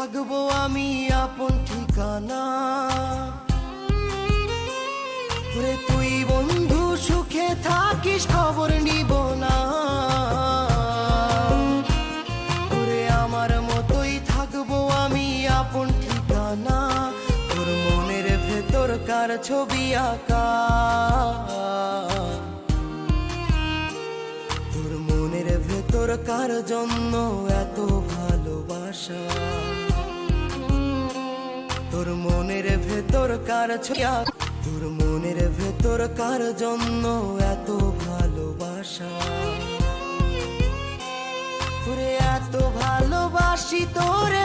থাকব আমি আপন ঠিকানা। তুই বন্ধু, সুখে থাকিস, খবর নিব না। আমার মতোই থাকব তোর মনের ভেতর কার ছবি আঁকা। ভেতর কার জন্য এত ভালোবাসা? তোর মনের ভেতর কার ছিয়া তোর মনের ভেতর কার জন্য এত ভালোবাসা? তোরে এত ভালোবাসি তোরে